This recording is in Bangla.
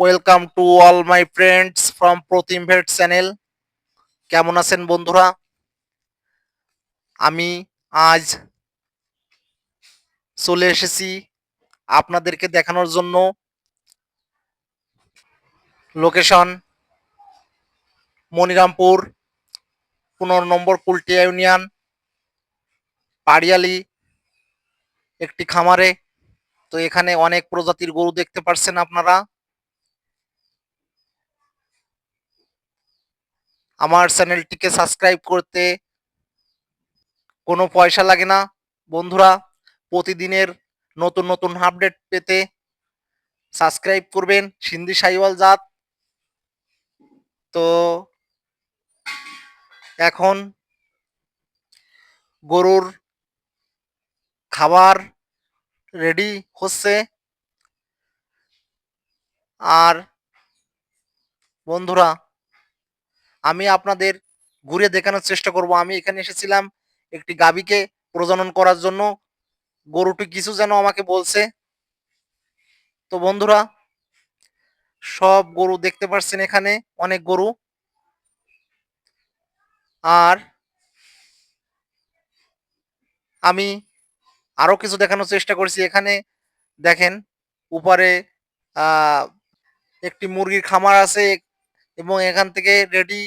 Welcome to all my friends from Pratim vet channel কেমন আছেন বন্ধুরা? আমি আজ চলে এসেছি আপনাদেরকে দেখানোর জন্য লোকেশন মনিরামপুর, পনেরো নম্বর কুলটিয়া ইউনিয়ন, পাড়িয়ালি, একটি খামারে। তো এখানে অনেক প্রজাতির গরু দেখতে পারছেন আপনারা। আমার চ্যানেলটিকে সাবস্ক্রাইব করতে কোনো পয়সা লাগে না। বন্ধুরা, প্রতিদিনের নতুন নতুন আপডেট পেতে সাবস্ক্রাইব করবেন সিন্ধি সাইওয়াল জাত। তো এখন গরুর খাবার রেডি হচ্ছে। আর বন্ধুরা আমি আপনাদের ঘুরে দেখানোর চেষ্টা করব। আমি এখানে এসেছিলাম একটি গাবিকে প্রজনন করার জন্য। গরুটি কিছু যেন আমাকে বলছে। তো বন্ধুরা, সব গরু দেখতে পাচ্ছেন এখানে, অনেক গরু। আর আমি আরও কিছু দেখানোর চেষ্টা করছি। এখানে দেখেন, উপরে একটি মুরগির খামার আছে এবং এখান থেকে রেডি